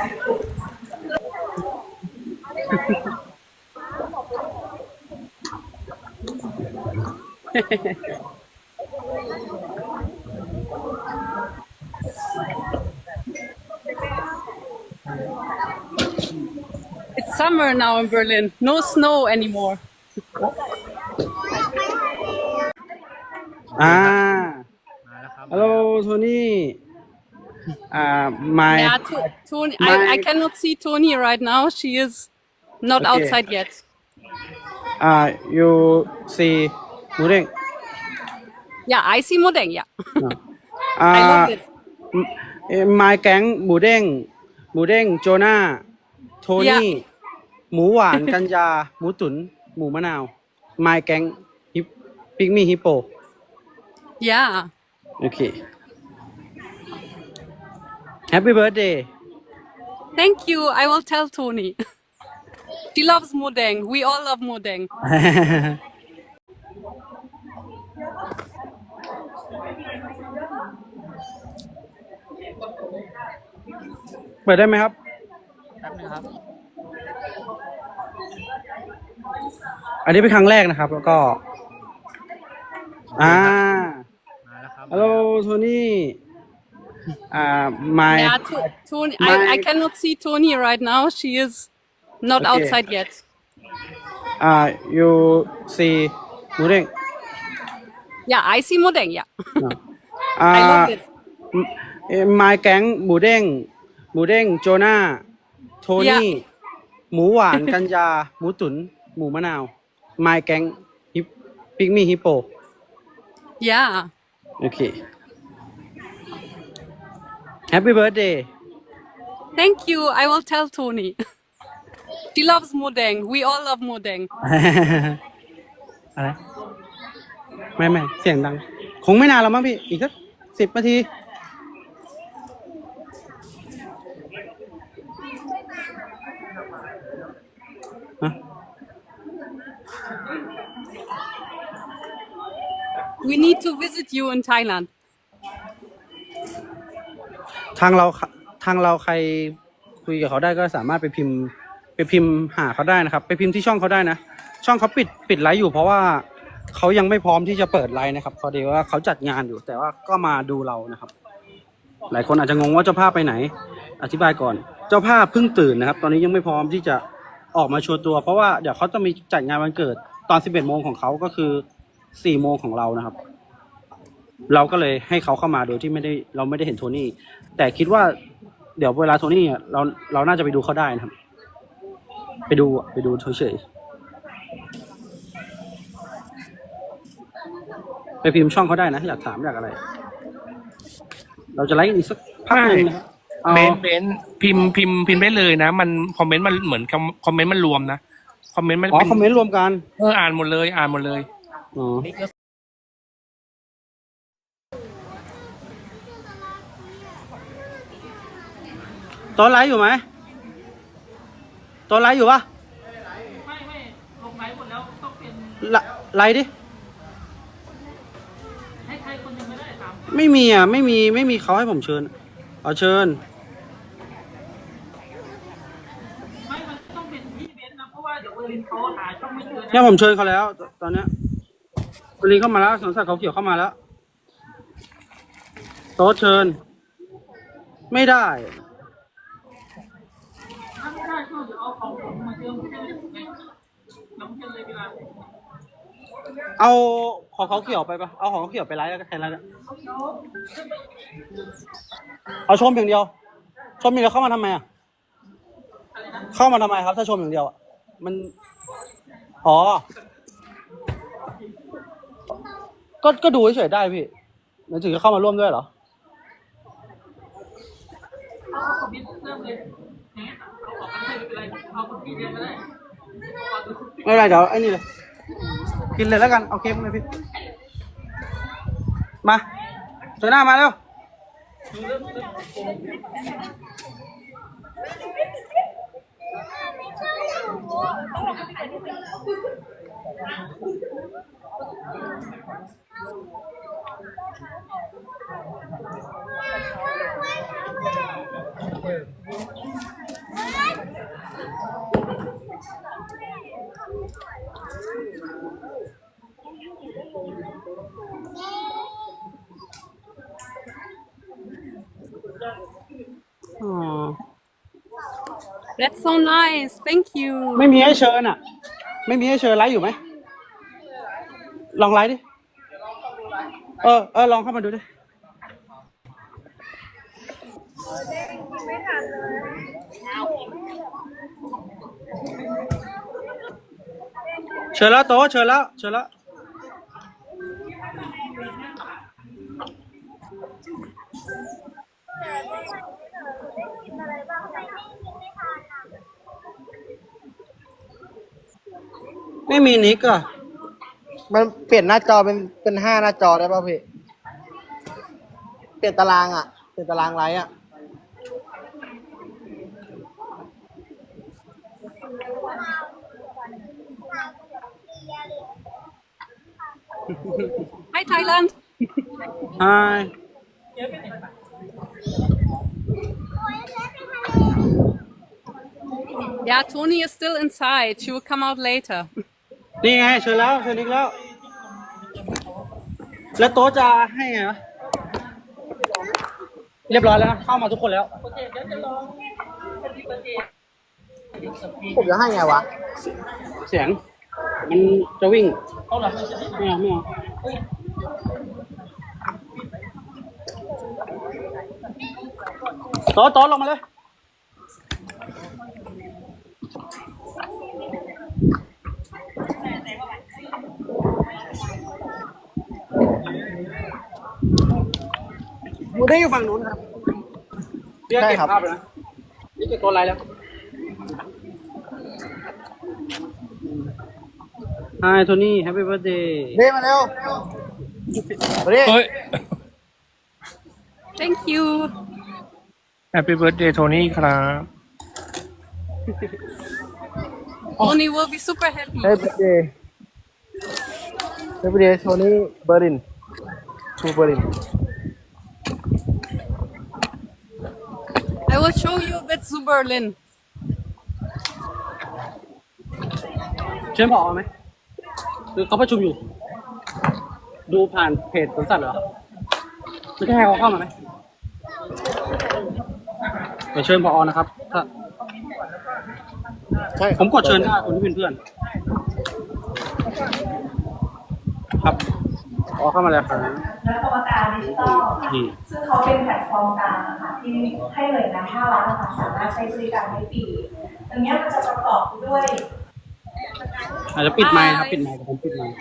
it's summer now in Berlin. No snow anymore. ah. Hello, Tony. าแล้วครับฮัลโหลโทนี่อ่า my Yeah, to, Tony, My- I, I cannot see Tony right now. She is not Okay. outside yet. อ่า you see หมูเด้ง Yeah, I see Modeng. Yeah, อ่า I love it. เอ่อ my แก๊งหมูเด้งหมูเด้งโจนาโทนี่ Yeah. หมูหวานกัญญาหมูตุ๋นหมูมะนาว my แก๊งฮิปปิกมี่ฮิปโป Yeah. โอเค Happy birthday Thank you. I will tell Tony. she loves Modeng. We all love Modeng. เปิดได้ไหมครับแป๊บนึงครับ อันนี้เป็นครั้งแรกนะครับ แล้วก็ อ่า มาแล้วครับ ฮัลโหลโทนี่ อ่า my Yeah, to, Tony, My- I, I cannot see Tony right now. She is not Okay. outside yet. อ่า you see หมูเด้ง Yeah, I see Modeng. Yeah, อ่า I love it. เอ่อ my แก๊งหมูเด้งหมูเด้งโจนาโทนี่ Yeah. หมูหวานกัญญาหมูตุ๋นหมูมะนาว my แก๊งฮิปปิกมี่ฮิปโป Yeah. โอเค Happy birthday Thank you. I will tell Tony. she loves Modeng. We all love Modeng. อะไร ไม่ไม่เสียงดัง คงไม่นานแล้วมั้งพี่ อีกสักสิบนาที ฮะ We need to visit you in Thailand. ทางเราทางเราใครคุยกับเขาได้ก็สามารถไปพิมพ์ ไปพิมพ์หาเขาได้นะครับ ไปพิมพ์ที่ช่องเขาได้นะ ช่องเขาปิดปิดไลฟ์อยู่เพราะว่าเขายังไม่พร้อมที่จะเปิดไลฟ์นะครับพอดีว่าเขาจัดงานอยู่แต่ว่าก็มาดูเรานะครับ หลายคนอาจจะงงว่าเจ้าภาพไปไหน อธิบายก่อน เจ้าภาพเพิ่งตื่นนะครับ ตอนนี้ยังไม่พร้อมที่จะออกมาโชว์ตัว เพราะว่าเดี๋ยวเขาจะมีจัดงานวันเกิดตอน 11โมงของเขาก็คือ 4 โมงของเรานะครับ เราก็เลยให้เขาเข้ามาโดยที่ไม่ได้เราไม่ได้เห็นโทนี่ แต่คิดว่าเดี๋ยวเวลาโทนี่อะเราเราน่าจะไปดูเขาได้นะครับ ไปดูอะไปดูเฉยๆไปพิมพ์ช่องเขาได้นะอยากถามอยากอะไร เราจะไลฟ์กันอีกสักพักหนึ่งนะครับเอาเบนเบนพิมพ์พิมพ์พิมพ์ได้เลยนะ มันคอมเมนต์มันเหมือนคอมคอมเมนต์มันรวมนะ คอมเมนต์มันอ๋อเป็นคอมเมนต์รวมกันเอออ่านหมดเลย อ่านหมดเลย อ๋อ ตอนไลฟ์อยู่ไหมตอนไลฟ์อยู่ปะไม่ไม่ลงไลฟ์หมดแล้วต้องเป็นไลฟ์ดิ ให้ใครคนนึงไม่ได้ตามไม่มีอะ ไม่มีไม่มีเขาให้ผมเชิญเอาเชิญเนี่ยผมเชิญเขาแล้วตตอนเนี้ยคุณลินเข้ามาแล้วสวนสัตว์เขาเขียวเข้ามาแล้ว โต๊ะเชิญ ไม่ได้ เอาของเขาเขียวไปปะเอาของเขาเขียวไปไลฟ์แล้วก็แทนแล้วกันเอาชมอย่างเดียว ชมอย่างเดียวเข้ามาทำไมอะเข้ามาทำไมครับ ถ้าชมอย่างเดียวอะมันอ๋อ ก็ก็ดูเฉยๆได้พี่หมายถึงจะเข้ามาร่วมด้วยเหรอไม่เป็นไรเดี๋ยวไอ้นี่เลย กินเลยแล้วกัน เอาเค้กมาเลยพี่ มาเจอหน้ามาเร็ว Thank อ๋อ That's so nice. Thank you. ไม่มีให้เชิญอะ ไม่มีให้เชิญไลฟ์อยู่ไหม ลองไลฟ์ดิ เออ เออ ลองเข้ามาดูดิ เชิญแล้วโต๊ะเชิญแล้ว เชิญแล้ว ไม่มีนิกอะมันเปลี่ยนหน้าจอเป็นเป็นห้าหน้าจอได้ป่ะพี่ เปลี่ยนตารางอะ เปลี่ยนตารางไลน์อะ Hi, Thailand. Hi Yeah, Tony is still inside. She will come out later. นี่ไงเชิญแล้วเชิญนิกแล้ว แล้วโต๊ะจะให้ไงวะเรียบร้อยแล้วนะเข้ามาทุกคนแล้ว ผมจะให้ไงวะ เสียง มันจะวิ่งไม่เอาไม่เอาโต๊ะโต๊ะลงมาเลย ได้อยู่ฝั่งนู้นครับพี่ก็ได้เก็บครับภาพเลยนะนี่เก็บตัวอะไรแล้ว Hi Tony Happy birthday เด้มาเร็วมาดิเฮ้ย Thank you. Happy birthday โทนี่ครับ Tony will be super happy. เฮ้ยเบเดย์เฮ้ยเบเดย์โทนี่เบอร์ลินทูเบอร์ลิน will show you a bit to Berlin. เชิญผอไหมคือเขาประชุมอยู่ ดูผ่านเพจสวนสัตว์เหรอไม่ใช่ให้เขาเข้ามาไหมเดี๋ยวเชิญผอนะครับถ้าใช่ผมกดเชิญได้คนที่เป็นเพื่อน ครับ ผอเข้ามาแล้วครับคณะกรรมการดิจิทัลนี่ซึ่งเขาเป็นแพลตฟอร์มกลางนะคะที่ให้หน่วยงานภาครัฐนะคะสามารถใช้บริการได้ฟรีอันเนี้ยมันจะประกอบด้วยอาจจะปิดไมค์ครับปิดไมค์ผมปิดไมค์